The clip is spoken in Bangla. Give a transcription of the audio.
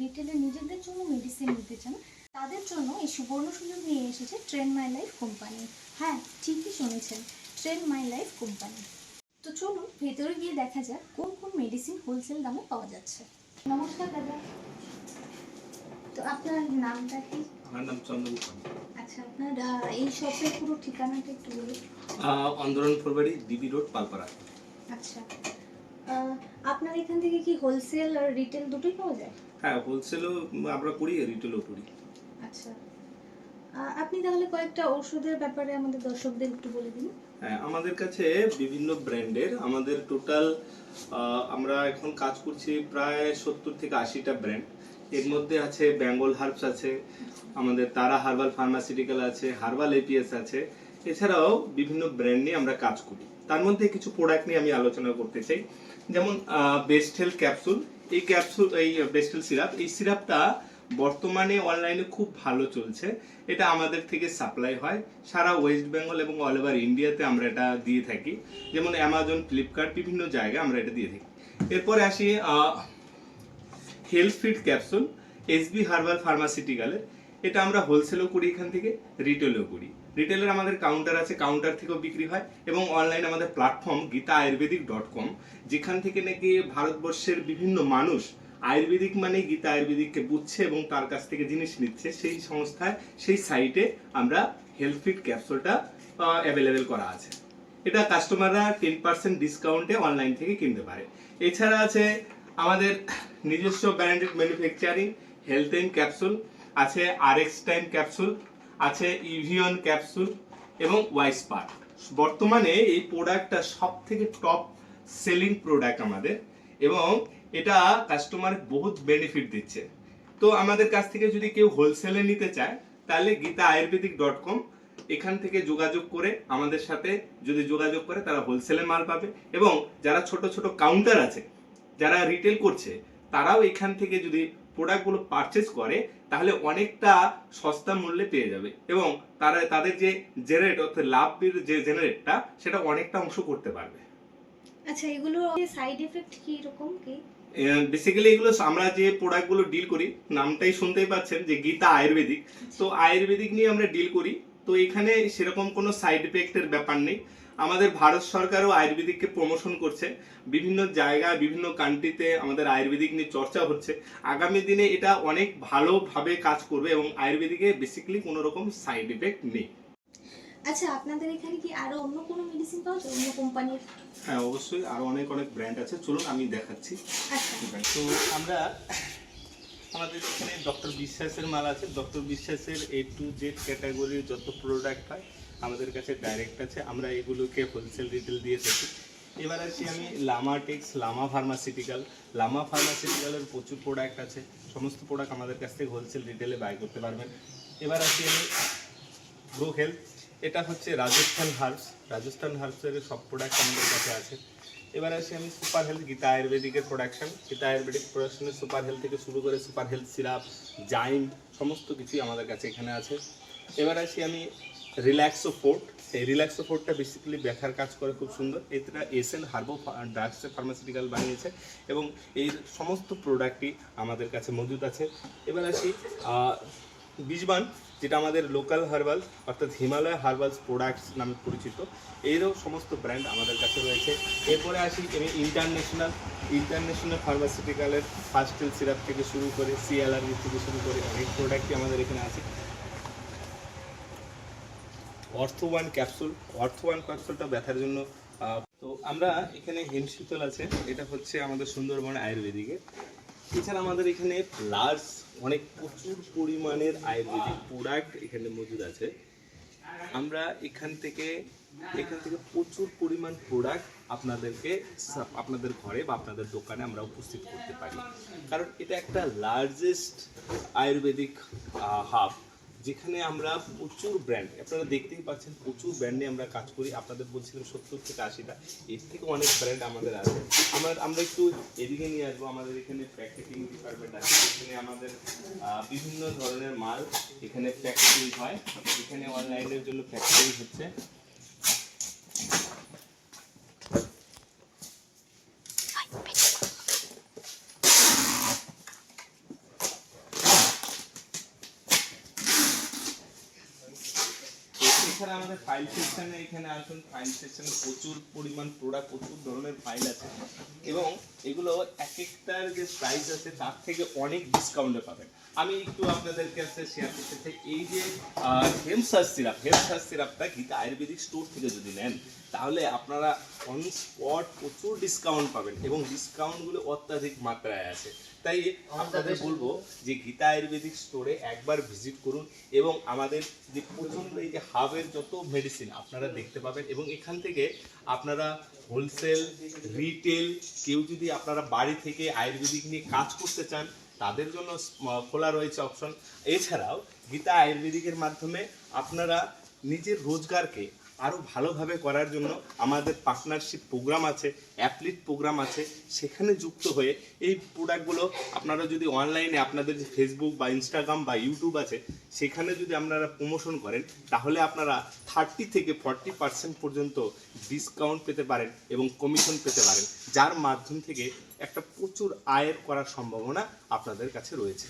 রিটেলে নিজেদের জন্য মেডিসিন নিতে চান তাদের জন্য এই সুবর্ণ সুযোগ নিয়ে এসেছে ট্রেন মাই লাইফ কোম্পানি হ্যাঁ ঠিকই শুনেছেন ট্রেন মাই লাইফ কোম্পানি তো চলুন ভেতরে গিয়ে দেখা যাক কোন কোন মেডিসিন হোলসেল দামে পাওয়া যাচ্ছে। নমস্কার দাদা। তো আপনার নামটা কি? আমার নাম চন্দন আচ্ছা আপনার এই শপের পুরো ঠিকানাটা একটু বলুন। আন্দোলন ফুলবাড়ি ডিবি রোড পালপাড়া। আচ্ছা আপনার এখান থেকে কি হোলসেল আর রিটেল দুটোই পাওয়া যায়? হ্যাঁ হোলসেলও আমরা করি রিটেলও করি। আচ্ছা। আপনি তাহলে কয়েকটা ওষুধের ব্যাপারে আমাদের দর্শকদের একটু বলে দিন। হ্যাঁ আমাদের কাছে বিভিন্ন ব্র্যান্ডের আমাদের টোটাল আমরা এখন কাজ করছি প্রায় সত্তর থেকে আশিটা ব্র্যান্ড। এর মধ্যে আছে বেঙ্গল হার্বস আছে আমাদের তারা হার্বাল ফার্মাসিউটিক্যাল আছে হার্বাল এপিএস আছে। এছাড়াও বিভিন্ন ব্র্যান্ড নিয়ে আমরা কাজ করি। তার মধ্যে কিছু প্রোডাক্ট নিয়ে আমি আলোচনা করতে চাই। যেমন বেস্ট হেলথ ক্যাপসুল এই ক্যাপসুল এই বেস্ট হেলথ সিরাপ এই সিরাপটা বর্তমানে অনলাইনে খুব ভালো চলছে। এটা আমাদের থেকে সাপ্লাই হয়। সারা ওয়েস্ট বেঙ্গল এবং অল ওভার ইন্ডিয়াতে আমরা এটা দিয়ে থাকি। যেমন অ্যামাজন ফ্লিপকার্ট বিভিন্ন জায়গায় আমরা এটা দিয়ে থাকি। এরপরে আসি health fit capsule SB herbal ফার্মাসিউটিক্যালের এটা আমরা হোলসেলও করি এখান থেকে রিটেলও করি। রিটেলের আমাদের কাউন্টার আছে কাউন্টার থেকেও বিক্রি হয় এবং অনলাইন আমাদের platform Gita Ayurvedic dot com যেখান থেকে নাকি ভারতবর্ষের বিভিন্ন মানুষ আয়ুর্বেদিক মানে গীতা আয়ুর্বেদিককে বুঝছে এবং তার কাছ থেকে জিনিস নিচ্ছে। সেই সংস্থায়, সেই সাইটে আমরা হেলথ ফিট ক্যাপসুলটা অ্যাভেলেবেল করা আছে। এটা কাস্টমাররা টেন পার্সেন্ট ডিসকাউন্টে অনলাইন থেকে কিনতে পারে। এছাড়া আছে আমাদের নিজস্ব branded manufacturing health time capsule আছে আর এক্স টাইম ক্যাপসুল আছে ইভিয়ন ক্যাপসুল এবং ওয়াইস পার্ট বর্তমানে এই প্রোডাক্টটা সব থেকে টপ সেলিং প্রোডাক্ট আমাদের এবং এটা কাস্টমার বহুত বেনিফিট দিচ্ছে। তো আমাদের কাছ থেকে যদি কেউ হোলসেলে নিতে চায়, তাহলে গীতা আয়ুর্বেদিক ডট কম এখান থেকে যোগাযোগ করে আমাদের সাথে যদি যোগাযোগ করে, তারা হোলসেলে মাল পাবে এবং যারা ছোট ছোট কাউন্টার আছে, যারা রিটেল করছে, তারাও এখান থেকে যদি প্রোডাক্টগুলো পারচেস করে তাহলে অনেকটা সস্তা মূল্যে পেয়ে যাবে। এবং তারা তাদের যে জেনারেট অর্থাৎ লাভের যে জেনারেটটা সেটা অনেকটা অংশ করতে পারবে। আচ্ছা এগুলো সাইড এফেক্ট কি রকম কি? বেসিক্যালি এগুলো আমরা যে প্রোডাক্টগুলো ডিল করি নামটাই শুনতেই পাচ্ছেন যে গীতা আয়ুর্বেদিক। তো আয়ুর্বেদিক নিয়ে আমরা ডিল করি। তো এখানে সেরকম কোনো সাইড এফেক্টের ব্যাপার নেই। আমাদের ভারত সরকারও আয়ুর্বেদিককে প্রমোশন করছে। বিভিন্ন জায়গায় বিভিন্ন কান্ট্রিতে আমাদের আয়ুর্বেদিক নিয়ে চর্চা হচ্ছে। আগামী দিনে এটা অনেক ভালোভাবে কাজ করবে এবং আয়ুর্বেদিকে বেসিক্যালি কোনো রকম সাইড এফেক্ট নেই। আচ্ছা আপনাদের এখানে কি আরও অন্য কোনো মেডিসিন পাওয়া যায়? অন্য কোম্পানির হ্যাঁ অবশ্যই আরও অনেক অনেক ব্র্যান্ড আছে। চলুন আমি দেখাচ্ছি। আচ্ছা। তো আমরা আমাদের এখানে ডক্টর বিশ্বাসের মাল আছে। ডক্টর বিশ্বাসের এ টু জেড ক্যাটাগরির যত প্রোডাক্ট হয়, আমাদের কাছে ডাইরেক্ট আছে। আমরা এগুলোকে হোলসেল রিটেল দিয়ে থাকি। এবার আসি আমি লামা টেক্স, লামা ফার্মাসিউটিক্যাল লামা ফার্মাসিউটিক্যালের প্রচুর প্রোডাক্ট আছে। সমস্ত প্রোডাক্ট আমাদের কাছ থেকে হোলসেল রিটেলে বাই করতে পারবেন। এবার আসি আমি গ্রো হেলথ এটা হচ্ছে রাজস্থান হার্বস রাজস্থান হার্বসের সব প্রোডাক্ট আমাদের কাছে আছে। এবার আসি আমি সুপার হেলথ গীতা আয়ুর্বেদিকের প্রোডাকশন গীতা আয়ুর্বেদিক প্রোডাকশনের সুপার হেলথ থেকে শুরু করে সুপার হেলথ সিরাপ জাইম সমস্ত কিছুই আমাদের কাছে এখানে আছে। এবার আসি আমি রিল্যাক্সো ফোর্ট এই রিল্যাক্সো ফোর্টটা বেসিক্যালি ব্যথার কাজ করে খুব সুন্দর। এটা এসএন হার্বো ড্রাগসের ফার্মাসিউটিক্যাল বানিয়েছে এবং এই সমস্ত প্রোডাক্টই আমাদের কাছে মজুদ আছে। এবার আসি বীজবান, যেটা আমাদের লোকাল হার্বাল অর্থাৎ হিমালয় হার্বালস প্রোডাক্টস নামে পরিচিত এরও সমস্ত ব্র্যান্ড আমাদের কাছে রয়েছে। এরপরে আসি আমি ইন্টারন্যাশনাল ইন্টারন্যাশনাল ফার্মাসিউটিক্যালের ফার্স্ট সিরাপ থেকে শুরু করে সিএলআরবি থেকে শুরু করে অনেক প্রোডাক্টই আমাদের এখানে আছে। Ortho one capsule Ortho one ক্যাপসুলটা ব্যথার জন্য তো আমরা এখানে হিমশীতল আছে, এটা হচ্ছে আমাদের সুন্দরবন আয়ুর্বেদিকের এছাড়া আমাদের এখানে প্লাস অনেক প্রচুর পরিমাণের আয়ুর্বেদিক প্রোডাক্ট এখানে মজুদ আছে। আমরা এখান থেকে এখান থেকে প্রচুর পরিমাণ প্রোডাক্ট আপনাদেরকে আপনাদের ঘরে বা আপনাদের দোকানে আমরা উপস্থিত করতে পারি। কারণ এটা একটা লার্জেস্ট আয়ুর্বেদিক হাব যেখানে আমরা প্রচুর ব্র্যান্ড আপনারা দেখতেই পাচ্ছেন প্রচুর ব্র্যান্ডে আমরা কাজ করি। আপনাদের বলছিলাম সত্তর থেকে আশিটা, এর থেকে অনেক ব্র্যান্ড আমাদের আছে। আমরা আমরা একটু এদিকে নিয়ে আসব, আমাদের এখানে প্যাকেটিং ডিপার্টমেন্ট আছে এখানে আমাদের বিভিন্ন ধরনের মাল এখানে প্যাকেটিং হয়। এখানে অনলাইনের জন্য প্যাকেটিং হচ্ছে। এছাড়া আমাদের ফাইল সেকশনে এখানে আসুন। ফাইল সেকশনে প্রচুর পরিমাণ প্রোডাক্ট প্রচুর ধরনের ফাইল আছে। এবং এগুলো এক একটার যে প্রাইস আছে, তার থেকে অনেক ডিসকাউন্টে পাবেন। আমি একটু আপনাদের কাছে শেয়ার করতে চাই। এই যে হেমসার সিরাপ হেমসার সিরাপটা গীতা আয়ুর্বেদিক স্টোর থেকে যদি নেন, তাহলে আপনারা অন স্পট প্রচুর ডিসকাউন্ট পাবেন এবং ডিসকাউন্টগুলো অত্যাধিক মাত্রায় আছে। তাই আপনাদের বলব যে গীতা আয়ুর্বেদিক স্টোরে একবার ভিজিট করুন এবং আমাদের যে প্রচণ্ড এই যে হাবের যত মেডিসিন আপনারা দেখতে পাবেন এবং এখান থেকে আপনারা হোলসেল রিটেল কেউ যদি আপনারা বাড়ি থেকে আয়ুর্বেদিক নিয়ে কাজ করতে চান তাদের জন্য খোলা রয়েছে অপশন এছাড়াও গীতা আয়ুর্বেদিকের মাধ্যমে আপনারা নিজের রোজগারকে আরও ভালোভাবে করার জন্য আমাদের পার্টনারশিপ প্রোগ্রাম আছে অ্যাপলিট প্রোগ্রাম আছে, সেখানে যুক্ত হয়ে এই প্রোডাক্টগুলো আপনারা যদি অনলাইনে আপনাদের যে ফেসবুক বা ইনস্টাগ্রাম বা ইউটিউব আছে, সেখানে যদি আপনারা প্রমোশন করেন, তাহলে আপনারা থার্টি থেকে ফর্টি পার্সেন্ট পর্যন্ত ডিসকাউন্ট পেতে পারেন এবং কমিশন পেতে পারেন, যার মাধ্যম থেকে একটা প্রচুর আয়ের করার সম্ভাবনা আপনাদের কাছে রয়েছে।